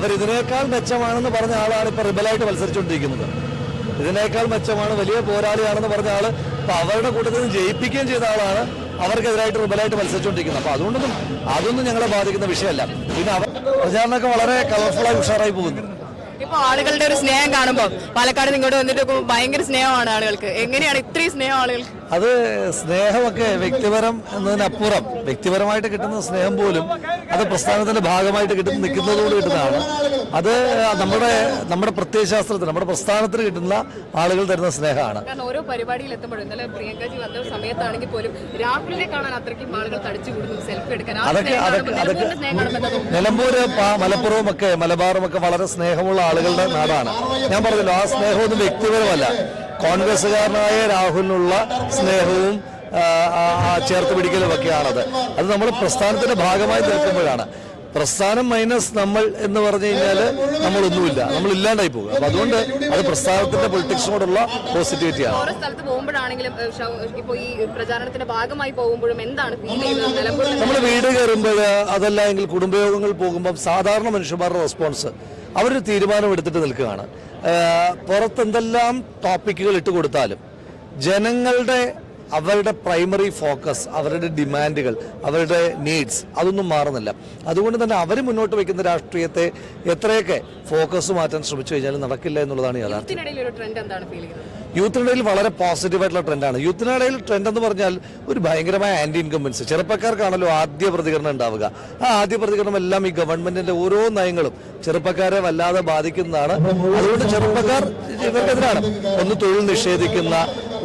അവർ ഇതിനേക്കാൾ മെച്ചമാണെന്ന് പറഞ്ഞ ആളാണ് ഇപ്പൊ റിബലായിട്ട് മത്സരിച്ചുകൊണ്ടിരിക്കുന്നത്. ഇതിനേക്കാൾ മെച്ചമാണ് വലിയ പോരാളിയാണെന്ന് പറഞ്ഞ ആൾ ഇപ്പൊ അവരുടെ കൂട്ടത്തിൽ നിന്ന് ജയിപ്പിക്കുകയും ചെയ്ത ആളാണ് അവർക്കെതിരായിട്ട് റിബലായിട്ട് മത്സരിച്ചുകൊണ്ടിരിക്കുന്നത്. അപ്പൊ അതുകൊണ്ടൊന്നും അതൊന്നും ഞങ്ങളെ ബാധിക്കുന്ന വിഷയമല്ല. പിന്നെ അവർ പ്രചാരണമൊക്കെ വളരെ കളർഫുള്ളായി ഉഷാറായി പോകുന്നു. ഇപ്പൊ ആളുകളുടെ ഒരു സ്നേഹം കാണുമ്പോൾ പാലക്കാട് ഇങ്ങോട്ട് വന്നിട്ട് ഭയങ്കര സ്നേഹമാണ് ആളുകൾക്ക്. എങ്ങനെയാണ് ഇത്രയും സ്നേഹം ആളുകൾക്ക്? അത് സ്നേഹമൊക്കെ വ്യക്തിപരം എന്നതിനപ്പുറം വ്യക്തിപരമായിട്ട് കിട്ടുന്ന സ്നേഹം പോലും അത് പ്രസ്ഥാനത്തിന്റെ ഭാഗമായിട്ട് കിട്ടുന്ന നിൽക്കുന്നതുകൊണ്ട് കിട്ടുന്നതാണ്. അത് നമ്മുടെ നമ്മുടെ പ്രത്യയശാസ്ത്രത്തിന് നമ്മുടെ പ്രസ്ഥാനത്തിന് കിട്ടുന്ന ആളുകൾ തരുന്ന സ്നേഹമാണ്. ഓരോ പരിപാടിയിൽ എത്തുമ്പോഴും ഇന്നലെ പ്രിയങ്കാജി വന്ന സമയത്താണെങ്കിൽ പോലും രാഹുലിനെ കാണാൻ അത്രയ്ക്കും ആളുകൾ തടിച്ചു കൂടുന്നു സെൽഫി എടുക്കാൻ. അതൊക്കെ അതൊക്കെ? നിലമ്പൂര് മലപ്പുറവും ഒക്കെ മലബാറും ഒക്കെ വളരെ സ്നേഹമുള്ള ആളുകളുടെ നാടാണ്. ഞാൻ പറഞ്ഞല്ലോ ആ സ്നേഹമൊന്നും വ്യക്തിപരമല്ല. കോൺഗ്രസ്സുകാരനായ രാഹുലിനുള്ള സ്നേഹവും ചേർത്ത് പിടിക്കലും ഒക്കെയാണത് അത് നമ്മൾ പ്രസ്ഥാനത്തിന്റെ ഭാഗമായി നിൽക്കുമ്പോഴാണ് പ്രസ്ഥാനം മൈനസ് നമ്മൾ എന്ന് പറഞ്ഞു കഴിഞ്ഞാൽ നമ്മളൊന്നുമില്ല. നമ്മൾ ഇല്ലാണ്ടായി പോകും. അപ്പൊ അതുകൊണ്ട് അത് പ്രസ്ഥാനത്തിന്റെ പൊളിറ്റിക്സിനോടുള്ള പോസിറ്റിവിറ്റിയാണ് ഓരോ സ്ഥലത്ത് പോകുമ്പോഴാണെങ്കിലും ഈ പ്രചാരണത്തിന്റെ ഭാഗമായി പോകുമ്പോഴും എന്താണ് നമ്മൾ വീട് കയറുമ്പോൾ അതല്ല എങ്കിൽ കുടുംബയോഗങ്ങൾ പോകുമ്പോൾ സാധാരണ മനുഷ്യന്മാരുടെ റെസ്പോൺസ് അവരൊരു തീരുമാനം എടുത്തിട്ട് നിൽക്കുകയാണ് പുറത്തെന്തെല്ലാം ടോപ്പിക്കുകൾ ഇട്ട് കൊടുത്താലും ജനങ്ങളുടെ അവരുടെ പ്രൈമറി ഫോക്കസ് അവരുടെ ഡിമാൻഡുകൾ അവരുടെ നീഡ്സ് അതൊന്നും മാറുന്നില്ല. അതുകൊണ്ട് തന്നെ അവർ മുന്നോട്ട് വയ്ക്കുന്ന രാഷ്ട്രീയത്തെ എത്രയൊക്കെ ഫോക്കസ് മാറ്റാൻ ശ്രമിച്ചു കഴിഞ്ഞാലും നടക്കില്ല എന്നുള്ളതാണ് യഥാർത്ഥം യൂത്തിനിടയിൽ വളരെ പോസിറ്റീവായിട്ടുള്ള ട്രെൻഡാണ് യൂത്തിനിടയിൽ ട്രെൻഡ് എന്ന് പറഞ്ഞാൽ ഒരു ഭയങ്കരമായ ആന്റി ഇൻകംബൻസ് ചെറുപ്പക്കാർക്കാണല്ലോ ആദ്യ പ്രതികരണം ഉണ്ടാവുക. ആ ആദ്യ പ്രതികരണം എല്ലാം ഈ ഗവൺമെന്റിന്റെ ഓരോ നയങ്ങളും ചെറുപ്പക്കാരെ വല്ലാതെ ബാധിക്കുന്നതാണ്. അതുകൊണ്ട് ചെറുപ്പക്കാർ ഇവർക്കെതിരാണ്. ഒന്ന് തൊഴിൽ നിഷേധിക്കുന്ന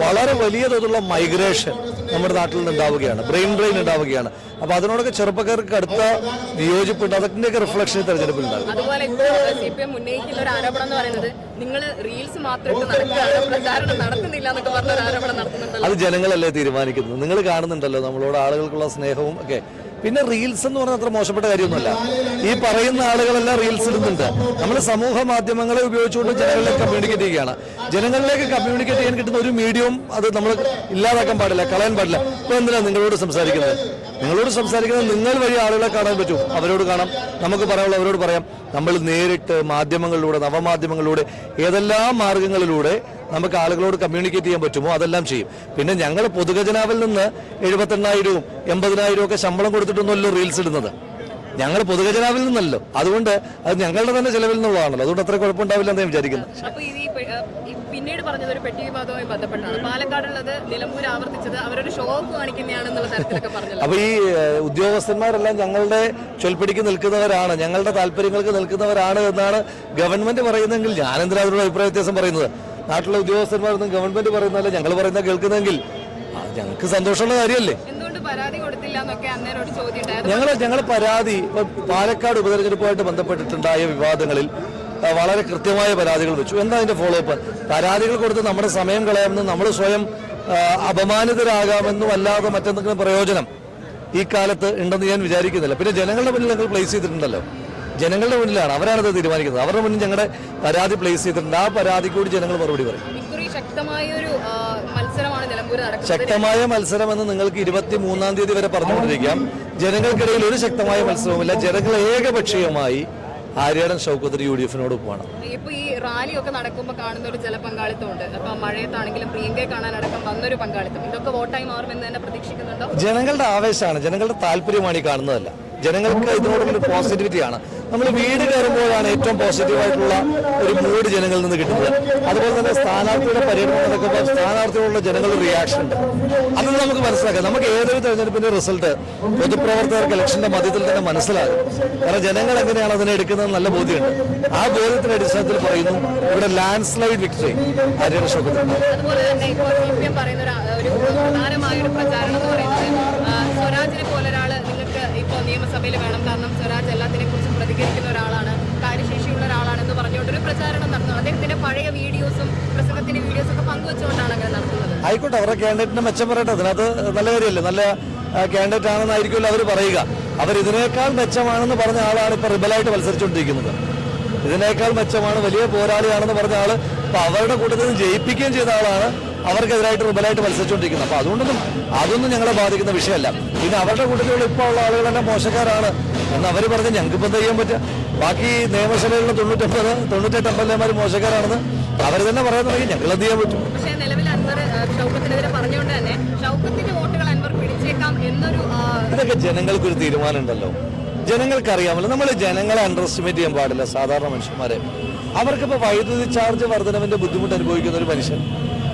വളരെ വലിയ തോതിലുള്ള മൈഗ്രേഷൻ നമ്മുടെ നാട്ടിൽ നിന്ന് ഉണ്ടാവുകയാണ് ബ്രെയിൻ ഡ്രെയിൻ ഉണ്ടാവുകയാണ്. അപ്പൊ അതിനോടൊക്കെ ചെറുപ്പക്കാർക്ക് അടുത്ത വിയോജിപ്പുണ്ട്. അതൊക്കെ റിഫ്ലക്ഷൻ തെരഞ്ഞെടുപ്പിൽ ഉണ്ടാകും അതുപോലെ ഇപ്പോൾ സി പി എം ഉന്നയിക്കുന്ന ഒരു ആരോപണം എന്ന് പറയുന്നത് നിങ്ങൾ റീൽസ് മാത്രം ഇട്ട് നടക്കുകയാണ്? പ്രചാരണം നടത്തുന്നില്ല എന്നൊക്കെ പറഞ്ഞ ഒരു ആരോപണം നടത്തുന്നുണ്ടല്ലോ. അത് ജനങ്ങളല്ലേ തീരുമാനിക്കുന്നത്? നിങ്ങൾ കാണുന്നുണ്ടല്ലോ നമ്മളോട് ആളുകൾക്കുള്ള സ്നേഹവും ഒക്കെ. പിന്നെ റീൽസ് എന്ന് പറഞ്ഞാൽ അത്ര മോശപ്പെട്ട കാര്യമൊന്നുമല്ല. ഈ പറയുന്ന ആളുകളെല്ലാം റീൽസ് ഇടുന്നുണ്ട്. നമ്മൾ സമൂഹ മാധ്യമങ്ങളെ ഉപയോഗിച്ചുകൊണ്ട് ജനങ്ങളിലേക്ക് കമ്മ്യൂണിക്കേറ്റ് ചെയ്യുകയാണ്. ജനങ്ങളിലേക്ക് കമ്മ്യൂണിക്കേറ്റ് ചെയ്യാൻ കിട്ടുന്ന ഒരു മീഡിയവും അത് നമ്മൾ ഇല്ലാതാക്കാൻ പാടില്ല കളയാൻ പാടില്ല. ഇപ്പൊ എന്തിനാ നിങ്ങളോട് സംസാരിക്കുന്നത്? നിങ്ങളോട് സംസാരിക്കുന്നത് നിങ്ങൾ വഴി ആളുകളെ കാണാൻ പറ്റും. അവരോട് കാണാം. നമുക്ക് പറയാനുള്ള അവരോട് പറയാം. നമ്മൾ നേരിട്ട് മാധ്യമങ്ങളിലൂടെ നവമാധ്യമങ്ങളിലൂടെ ഏതെല്ലാം മാർഗങ്ങളിലൂടെ നമുക്ക് ആളുകളോട് കമ്മ്യൂണിക്കേറ്റ് ചെയ്യാൻ പറ്റുമോ? അതെല്ലാം ചെയ്യും. പിന്നെ ഞങ്ങൾ പൊതുഖജനാവിൽ നിന്ന് എഴുപത്തെണ്ണായിരവും എൺപതിനായിരവും ഒക്കെ ശമ്പളം കൊടുത്തിട്ടൊന്നുമല്ലോ റീൽസ് ഇടുന്നത്. ഞങ്ങൾ പൊതുഖജനാവിൽ നിന്നല്ലോ. അതുകൊണ്ട് അത് ഞങ്ങളുടെ തന്നെ ചെലവിൽ നിന്നുള്ളതാണല്ലോ. അതുകൊണ്ട് അത്ര കുഴപ്പമുണ്ടാവില്ല എന്ന് വിചാരിക്കുന്നു. പിന്നീട് പറഞ്ഞത് ഒരു പെട്ടി വിവാദവുമായി ബന്ധപ്പെട്ടാണ്. പാലക്കാടുള്ളത് നിലമ്പൂർ ആവർത്തിച്ചത് അവരൊരു ഷോ ഓഫ് കാണിക്കുന്നതാണെന്നുള്ള തരത്തിലൊക്കെ അപ്പൊ ഈ ഉദ്യോഗസ്ഥന്മാരെല്ലാം ഞങ്ങളുടെ ചൊൽപ്പിടിക്ക് നിൽക്കുന്നവരാണ്. ഞങ്ങളുടെ താല്പര്യങ്ങൾക്ക് നിൽക്കുന്നവരാണ് എന്നാണ് ഗവൺമെന്റ് പറയുന്നതെങ്കിൽ ഞാൻ എന്തിനാ അതിനോട് അഭിപ്രായ വ്യത്യാസം പറയുന്നത്? നാട്ടിലെ ഉദ്യോഗസ്ഥന്മാരൊന്നും ഗവൺമെന്റ് പറയുന്നതല്ല ഞങ്ങൾ പറയുന്ന കേൾക്കുന്നെങ്കിൽ. ഞങ്ങൾക്ക് സന്തോഷമുള്ള കാര്യമല്ലേ? ഞങ്ങൾ ഞങ്ങൾ പരാതി പാലക്കാട് ഉപതെരഞ്ഞെടുപ്പുമായിട്ട് ബന്ധപ്പെട്ടിട്ടുണ്ടായ വിവാദങ്ങളിൽ വളരെ കൃത്യമായ പരാതികൾ വെച്ചു. എന്താ അതിന്റെ ഫോളോ അപ്പ് പരാതികൾ കൊടുത്ത് നമ്മുടെ സമയം കളയാമെന്നും നമ്മൾ സ്വയം അപമാനിതരാകാമെന്നും അല്ലാതെ മറ്റെന്തെങ്കിലും പ്രയോജനം ഈ കാലത്ത് ഉണ്ടെന്ന് ഞാൻ വിചാരിക്കുന്നില്ല. പിന്നെ ജനങ്ങളുടെ മുന്നിൽ ഞങ്ങൾ പ്ലേസ് ചെയ്തിട്ടുണ്ടല്ലോ. ജനങ്ങളുടെ മുന്നിലാണ്. അവരാണത് തീരുമാനിക്കുന്നത്. അവരുടെ മുന്നിൽ ഞങ്ങളുടെ പരാതി പ്ലേസ് ചെയ്തിട്ടുണ്ട്. ആ പരാതി കൂടി ജനങ്ങൾ മറുപടി പറയും. ശക്തമായ മത്സരം എന്ന് നിങ്ങൾക്ക് ഇരുപത്തി മൂന്നാം തീയതി വരെ പറഞ്ഞുകൊണ്ടിരിക്കാം. ജനങ്ങൾക്കിടയിൽ ഒരു ശക്തമായ മത്സരവുമില്ല. ജനങ്ങൾ ഏകപക്ഷീയമായി ആര്യാടൻ ഷൗക്കത്ത് യു ഡി എഫിനോട് പോകണം ഇപ്പൊ ഈ റാലി ഒക്കെ നടക്കുമ്പോൾ കാണുന്ന ഒരു ചില പങ്കാളിത്തം ഉണ്ട് അപ്പൊ മഴയത്താണെങ്കിലും പ്രിയങ്കയെ കാണാനടക്കം വന്നൊരു പങ്കാളിത്തം. ഇതൊക്കെ വോട്ടായി മാറുമെന്ന് തന്നെ പ്രതീക്ഷിക്കുന്നുണ്ടോ? ജനങ്ങളുടെ ആവേശമാണ്. ജനങ്ങളുടെ താല്പര്യമാണ് ഈ കാണുന്നതല്ല. ജനങ്ങൾക്ക് ഇതിനോടൊരു പോസിറ്റിവിറ്റി ആണ്. നമ്മൾ വീട് കയറുമ്പോഴാണ് ഏറ്റവും പോസിറ്റീവായിട്ടുള്ള ഒരു മൂഡ് ജനങ്ങളിൽ നിന്ന് കിട്ടുന്നത്. അതുപോലെ തന്നെ സ്ഥാനാർത്ഥിയുടെ പര്യടനം നടക്കുമ്പോൾ സ്ഥാനാർത്ഥിയോടുള്ള ജനങ്ങളുടെ റിയാക്ഷൻ ഉണ്ട്. അത് നമുക്ക് മനസ്സിലാക്കാം. നമുക്ക് ഏതൊരു തെരഞ്ഞെടുപ്പിന്റെ റിസൾട്ട് പൊതുപ്രവർത്തകർക്ക് ഇലക്ഷന്റെ മധ്യത്തിൽ തന്നെ മനസ്സിലാകും. കാരണം ജനങ്ങൾ എങ്ങനെയാണ് അതിനെ എടുക്കുന്നത് നല്ല ബോധ്യമുണ്ട്. ആ ബോധ്യത്തിന്റെ അടിസ്ഥാനത്തിൽ പറയുന്നു ഇവിടെ ലാൻഡ് സ്ലൈഡ് വിക്ടറി ആര്യ ഷോക്കത്തിന് നിയമസഭയിൽ വേണം കാരണം സ്വരാജ് എല്ലാത്തിനെ കുറിച്ചും പ്രതികരിക്കുന്ന ഒരാളാണ് കാര്യശേഷിയുള്ള ഒരാളാണെന്ന് പറഞ്ഞുകൊണ്ട് ഒരു പ്രചാരണം നടന്നു. അദ്ദേഹത്തിന്റെ പഴയ വീഡിയോസും പ്രസംഗത്തിന്റെ വീഡിയോസും ഒക്കെ പങ്കുവെച്ചുകൊണ്ടാണ് അങ്ങനെ നടത്തുന്നത് ആയിക്കോട്ടെ അവരുടെ കാൻഡിഡേറ്റിനെ മെച്ചം പറയട്ടെ. അതിനകത്ത് നല്ല കാര്യമല്ലേ? നല്ല കാൻഡിഡേറ്റ് ആണെന്നായിരിക്കുമല്ലോ അവർ പറയുക. അവർ ഇതിനേക്കാൾ മെച്ചമാണെന്ന് പറഞ്ഞ ആളാണ് ഇപ്പൊ റിബലായിട്ട് മത്സരിച്ചുകൊണ്ടിരിക്കുന്നത്. ഇതിനേക്കാൾ മെച്ചമാണ് വലിയ പോരാളിയാണെന്ന് പറഞ്ഞ ആൾ ഇപ്പൊ അവരുടെ കൂട്ടത്തിൽ നിന്ന് ജയിപ്പിക്കുകയും ചെയ്ത ആളാണ് അവർക്കെതിരായിട്ട് റിബലായിട്ട് മത്സരിച്ചുകൊണ്ടിരിക്കുന്നത്. അപ്പൊ അതുകൊണ്ടൊന്നും അതൊന്നും ഞങ്ങളെ ബാധിക്കുന്ന വിഷയമല്ല. പിന്നെ അവരുടെ കൂട്ടത്തിലുള്ള ഇപ്പോൾ ഉള്ള ആളുകളെല്ലാം മോശക്കാരാണ് എന്ന് അവർ പറഞ്ഞ് ഞങ്ങൾക്ക് ഇപ്പം ചെയ്യാൻ പറ്റുക? ബാക്കി നിയമസഭയിലുള്ള തൊണ്ണൂറ്റൊമ്പത് തൊണ്ണൂറ്റെട്ട് എം എൽ എമാർ മോശക്കാരാണെന്ന് അവർ തന്നെ പറയാൻ തുടങ്ങി. ഞങ്ങൾ എന്ത് ചെയ്യാൻ പറ്റും? പക്ഷേ നിലവിൽ അൻവർ ആ, ഷൗക്കത്തിനെതിരെ പറഞ്ഞുകൊണ്ട് തന്നെ ഷൗക്കത്തിന്റെ വോട്ടുകൾ അൻവർ പിടിച്ചേക്കാം എന്നൊരു ഇതൊക്കെ ജനങ്ങൾക്കൊരു തീരുമാനം ഉണ്ടല്ലോ ജനങ്ങൾക്കറിയാമല്ലോ. നമ്മൾ ജനങ്ങളെ അണ്ടർ എസ്റ്റിമേറ്റ് ചെയ്യാൻ പാടില്ല സാധാരണ മനുഷ്യന്മാരെ. അവർക്കിപ്പോൾ വൈദ്യുതി ചാർജ് വർധനവിന്റെ ബുദ്ധിമുട്ട് അനുഭവിക്കുന്ന ഒരു മനുഷ്യൻ.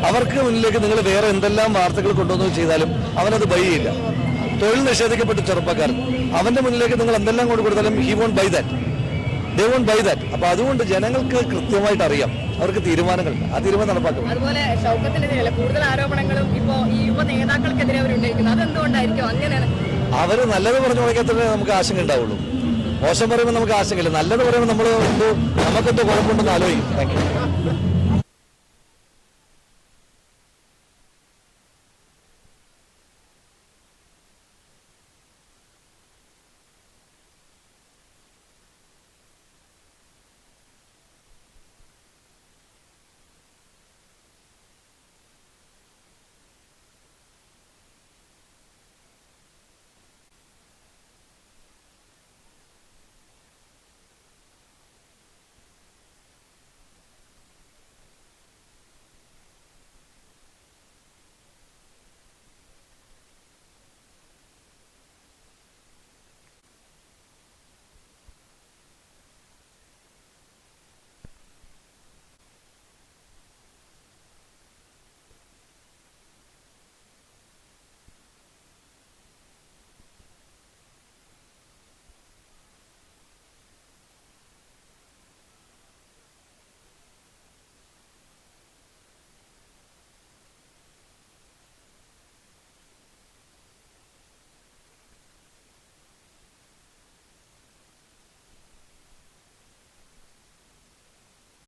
അവർക്ക് മുന്നിലേക്ക് നിങ്ങൾ വേറെ എന്തെല്ലാം വാർത്തകൾ കൊണ്ടുവന്നു ചെയ്താലും അവനത് ബൈ ചെയ്യില്ല തൊഴിൽ നിഷേധിക്കപ്പെട്ട ചെറുപ്പക്കാരൻ അവന്റെ മുന്നിലേക്ക് നിങ്ങൾ എന്തെല്ലാം കൊണ്ടു കൊടുത്താലും he won't buy that they won't buy that അപ്പൊ അതുകൊണ്ട് ജനങ്ങൾക്ക് കൃത്യമായിട്ട് അറിയാം. അവർക്ക് തീരുമാനങ്ങൾ ആ തീരുമാനം നടപ്പാക്കും. അതുപോലെ കൂടുതൽ ആരോപണങ്ങളും ഇപ്പോ ഈ യുവ നേതാക്കൾക്കെതിരെ അവർ അതെന്തുകൊണ്ടായിരിക്കും? അങ്ങനെയാണ്. അവർ നല്ലത് പറഞ്ഞു തുടങ്ങിയത്രേ നമുക്ക് ആശങ്ക ഉണ്ടാവുള്ളൂ. മോശം പറയുമ്പോൾ നമുക്ക് ആശങ്കയില്ല. നല്ലത് പറയുമ്പോൾ നമ്മൾ എന്തോ നമുക്കെന്തോ കുഴപ്പമുണ്ടെന്ന് ആലോചിക്കും. താങ്ക്